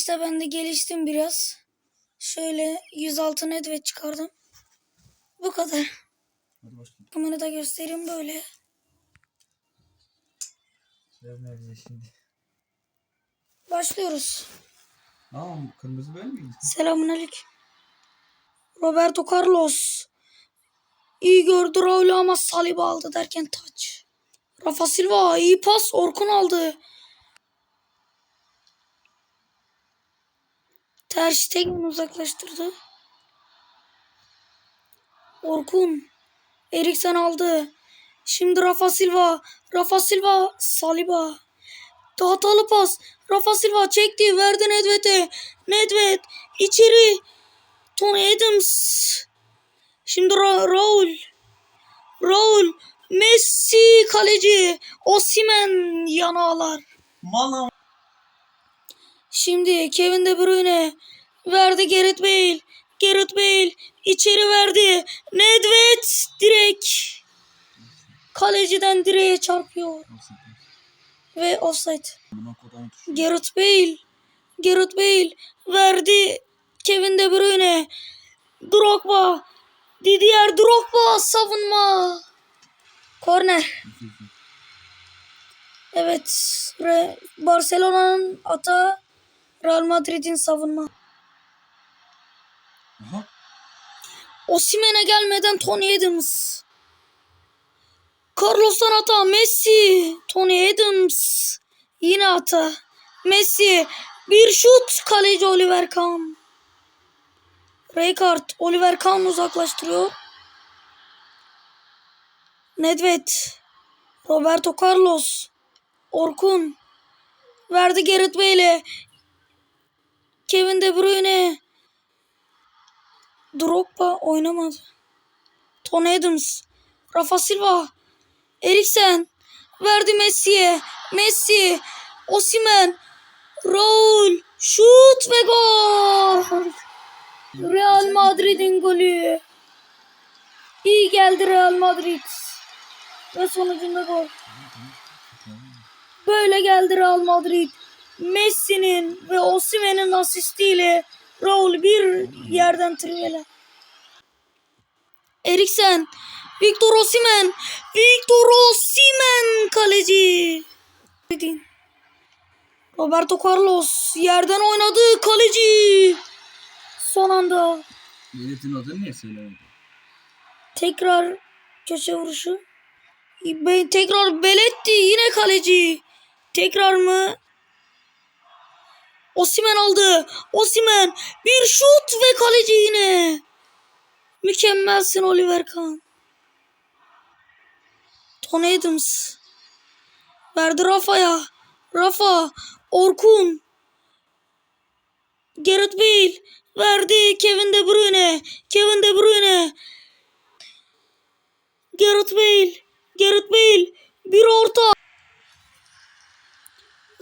İşte ben de geliştim biraz. Şöyle 106 nedvet çıkardım. Bu kadar. Hadi başlayalım. Kamerada göstereyim böyle. Ver bize şimdi. Başlıyoruz. Tamam kırmızı böyle miydi? Selamünaleyküm. Roberto Carlos. İyi gördü Raul ama Saliba aldı derken taç. Rafa Silva iyi pas Orkun aldı. Ter Stegen uzaklaştırdı. Orkun. Eriksen aldı. Şimdi Rafa Silva. Rafa Silva. Saliba. Hatalı pas. Rafa Silva çekti. Verdi Nedved'e. Nedved. içeri. Tony Adams. Şimdi Ra Raul. Raul. Messi kaleci. Osimen yanağlar. Mala. Şimdi Kevin De Bruyne verdi Gareth Bale. Gareth Bale içeri verdi. Nedved direkt kaleciden direğe çarpıyor ve offside. Gareth Bale Gareth Bale verdi Kevin De Bruyne. Drogba Didier Drogba savunma. Korner. Evet. Barcelona'nın ata Real Madrid'in savunma. Aha. Osimhen'e gelmeden Tony Adams. Carlos'tan hata Messi. Tony Adams. Yine hata. Messi. Bir şut. Kaleci Oliver Kahn. Rijkaard. Oliver Kahn uzaklaştırıyor. Nedved. Roberto Carlos. Orkun. Verdi Gareth Bale'e. Kevin De Bruyne. Drogba oynamadı. Tony Adams. Rafa Silva. Eriksen. Verdi Messi'ye. Messi. Osimen. Raul. Şut ve gol. Real Madrid'in golü. İyi geldi Real Madrid. Ve sonucunda gol. Böyle geldi Real Madrid. Messi'nin ve Osimhen'in asistiyle Raul bir yerden trivela. Eriksen, Victor Osimhen, Victor Osimhen kaleci. Roberto Carlos yerden oynadı kaleci. Son anda Milletin adını niye söylemedin? tekrar köşe vuruşu. Be- tekrar Beletti yine kaleci. Tekrar mı? Osimen aldı. Osimen bir şut ve kaleci yine. Mükemmelsin Oliver Kahn. Tony Adams. Verdi Rafa'ya. Rafa. Orkun. Gareth Bale. Verdi Kevin De Bruyne. Kevin De Bruyne. Gareth Bale. Gareth Bale. Bir orta.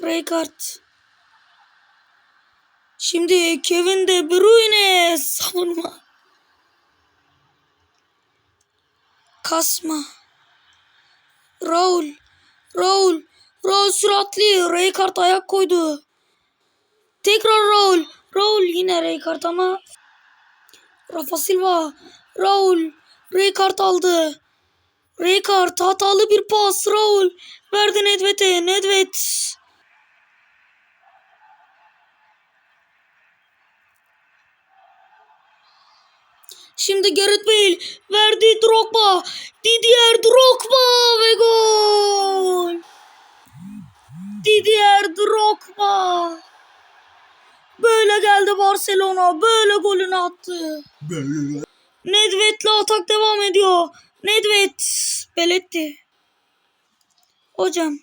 Rijkaard. Şimdi Kevin De Bruyne savunma. Kasma. Raul. Raul. Raul süratli. Rijkaard ayak koydu. Tekrar Raul. Raul yine Rijkaard ama Rafa Silva. Raul. Rijkaard aldı. Rijkaard hatalı bir pas. Raul verdi Nedved'e. Nedved. Şimdi Gareth Bale verdi Drogba. Didier Drogba ve gol. Didier Drogba. Böyle geldi Barcelona. Böyle golünü attı. Nedved'le atak devam ediyor. Nedved. Beletti. Hocam.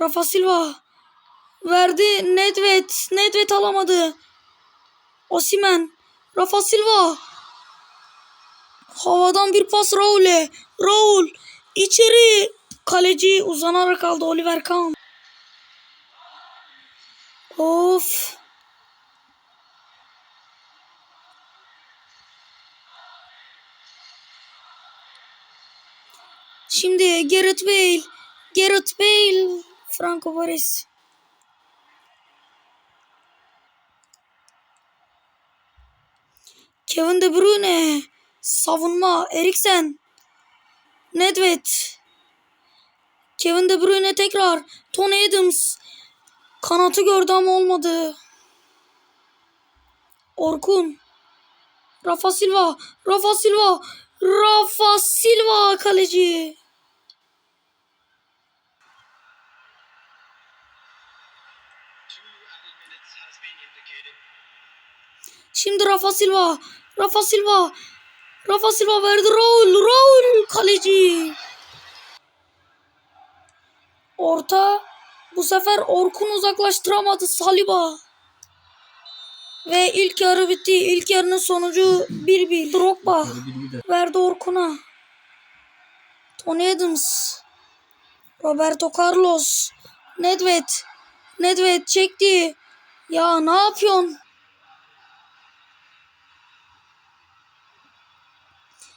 Rafa Silva. Verdi Nedved. Nedved alamadı. Osimen. Rafa Silva. Havadan bir pas Raul'e. Raul. içeri. Kaleci uzanarak kaldı Oliver Kahn. Of. Şimdi Gareth Bale. Gareth Bale. Franco Paris. Kevin De Bruyne. Savunma. Eriksen. Nedved. Kevin De Bruyne tekrar. Tony Adams. Kanatı gördü ama olmadı. Orkun. Rafa Silva. Rafa Silva. Rafa Silva kaleci. Şimdi Rafa Silva. Rafa Silva. Rafa Silva verdi Raul. Raul kaleci. Orta. Bu sefer Orkun uzaklaştıramadı Saliba. Ve ilk yarı bitti. İlk yarının sonucu 1-1. Drogba. Verdi Orkun'a. Tony Adams. Roberto Carlos. Nedved. Nedved çekti. Ya ne yapıyorsun?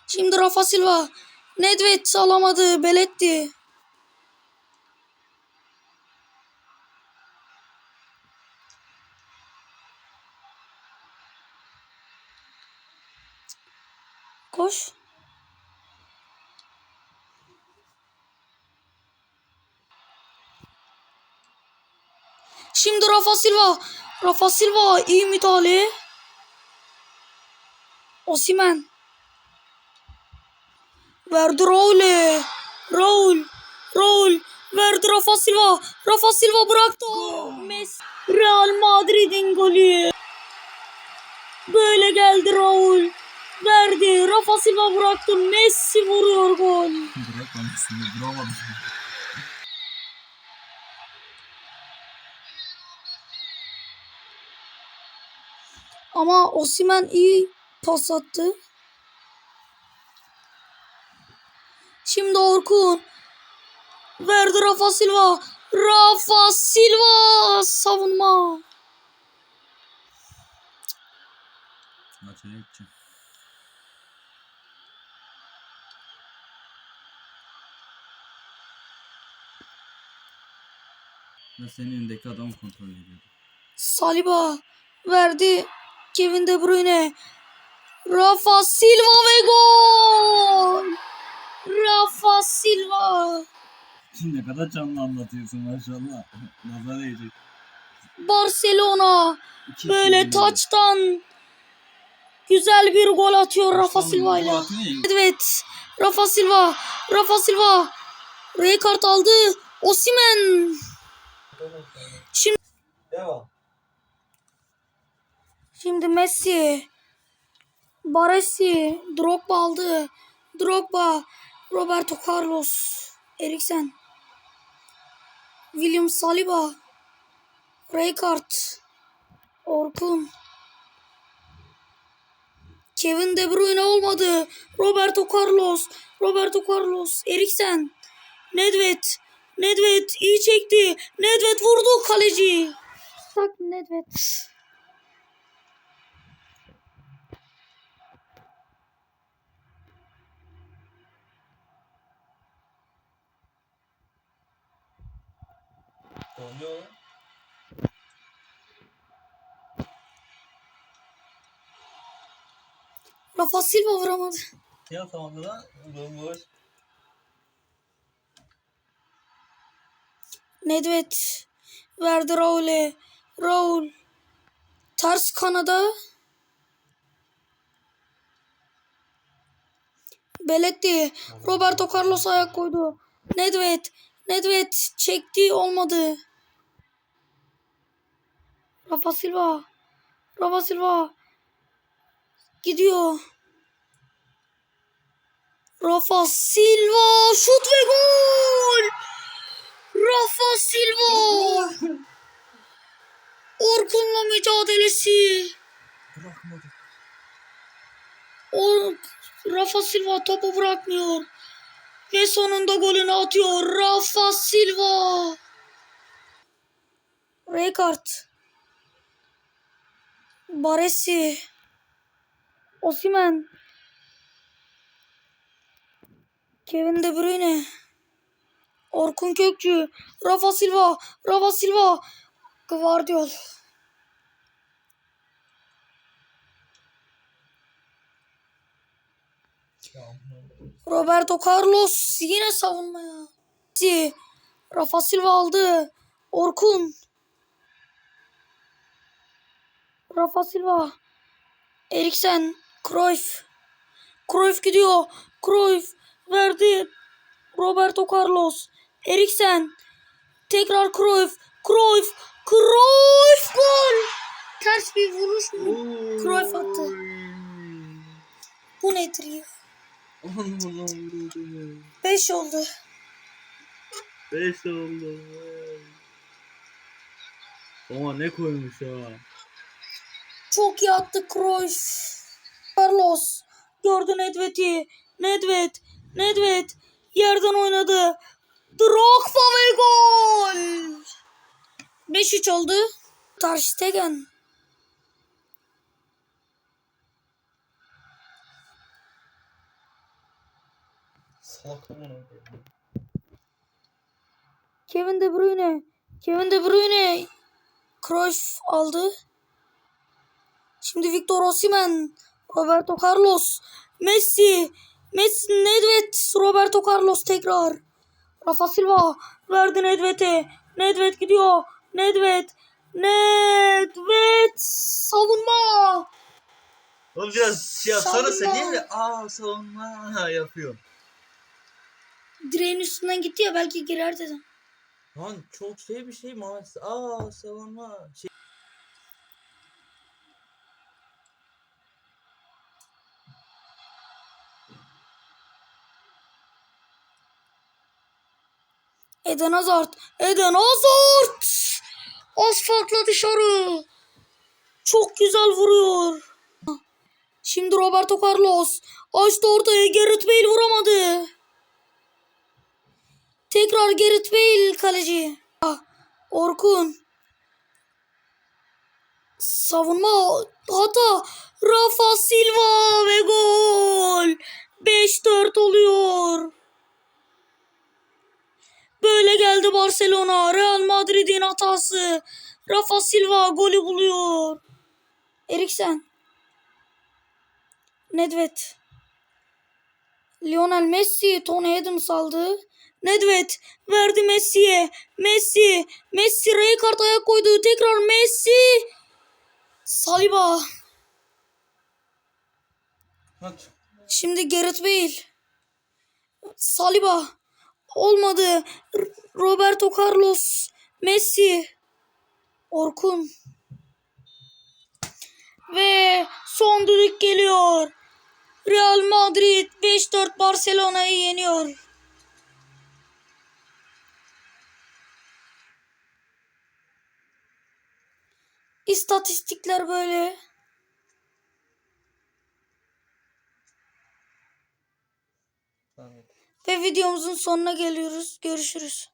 Şimdi Rafa Silva. Nedved alamadı. Beletti. Koş. Şimdi Rafa Silva. Rafa Silva iyi müdahale. Osimen. Verdi Raul'e. Raul. Raul. Verdi Rafa Silva. Rafa Silva bıraktı. Messi. Real Madrid'in golü. Böyle geldi Raul. Verdi. Rafa Silva bıraktı. Messi vuruyor gol. Bırakmamışsın. Vuramadım. Ama Osimen iyi pas attı. Şimdi Orkun. Verdi Rafa Silva. Rafa Silva savunma. Maça gideceğim. Ben senin önündeki adamı kontrol ediyordum. Saliba verdi. Kevin De Bruyne. Rafa Silva ve gol. Rafa Silva. ne kadar canlı anlatıyorsun maşallah. Nazar değecek. Barcelona İki- böyle taçtan güzel bir gol atıyor Rafa Silva ile. Evet. Rafa Silva. Rafa Silva. Rijkaard aldı. Osimen. Şimdi Devam. şimdi Messi. Baresi. Drogba aldı. Drogba. Roberto Carlos. Eriksen. William Saliba. Rijkaard. Orkun. Kevin De Bruyne olmadı. Roberto Carlos. Roberto Carlos. Eriksen. Nedved. Nedved iyi çekti. Nedved vurdu kaleci. Tak Nedved. Dönüyor. Rafa Silva vuramadı. Ya tamam lan. Bomboş. Nedved. Verdi Raul'e. Raul. Ters kanada. Beletti. Roberto Carlos ayak koydu. Nedved. Nedved çekti olmadı. Rafa Silva. Rafa Silva. Gidiyor. Rafa Silva şut ve gol. Rafa Silva. Orkun'la mücadelesi. Bırakmadı. O Rafa Silva topu bırakmıyor. Ve sonunda golünü atıyor. Rafa Silva. Rijkaard. Baresi. Osimen. Kevin De Bruyne. Orkun Kökçü. Rafa Silva. Rafa Silva. Guardiol. Roberto Carlos yine savunmaya. Rafa Silva aldı. Orkun. Rafa Silva. Eriksen. Cruyff. Cruyff gidiyor. Cruyff verdi. Roberto Carlos. Eriksen. Tekrar Cruyff. Cruyff. Cruyff gol. Ters bir vuruş mu? Cruyff attı. Bu nedir ya? Aman vurdu. 5 oldu. Beş oldu. Ama ne koymuş ha. Çok iyi attı Cruyff. Carlos. Gördü Nedved'i. Nedved. Nedved. Yerden oynadı. Drogba ve gol. 5-3 oldu. Ter Stegen. Kevin De Bruyne. Kevin De Bruyne. Cruyff aldı. Şimdi Victor Osimhen. Roberto Carlos. Messi. Messi. Nedved. Roberto Carlos tekrar. Rafa Silva. Verdi Nedved'e. Nedved gidiyor. Nedved. Nedved. Savunma. Oğlum biraz yapsana sen niye öyle aa savunma yapıyorsun? Direğin üstünden gitti ya belki girer dedim. Lan çok şey bir şey maalesef. Aa savunma. Şey... Eden Hazard. Eden Hazard. Asfaltla dışarı. Çok güzel vuruyor. Şimdi Roberto Carlos. Açtı ortaya. Gareth Bale vuramadı. Tekrar Gareth Bale kaleci. Ah, Orkun. Savunma hata. Rafa Silva ve gol. 5-4 oluyor. Böyle geldi Barcelona. Real Madrid'in hatası. Rafa Silva golü buluyor. Eriksen. Nedved. Lionel Messi Tony Adams aldı. Nedved verdi Messi'ye. Messi. Messi Rijkaard ayak koydu. Tekrar Messi. Saliba. Şimdi Gareth Bale. Saliba. Olmadı. Roberto Carlos. Messi. Orkun. Ve son düdük geliyor. Real Madrid 5-4 Barcelona'yı yeniyor. İstatistikler böyle. Ve videomuzun sonuna geliyoruz. Görüşürüz.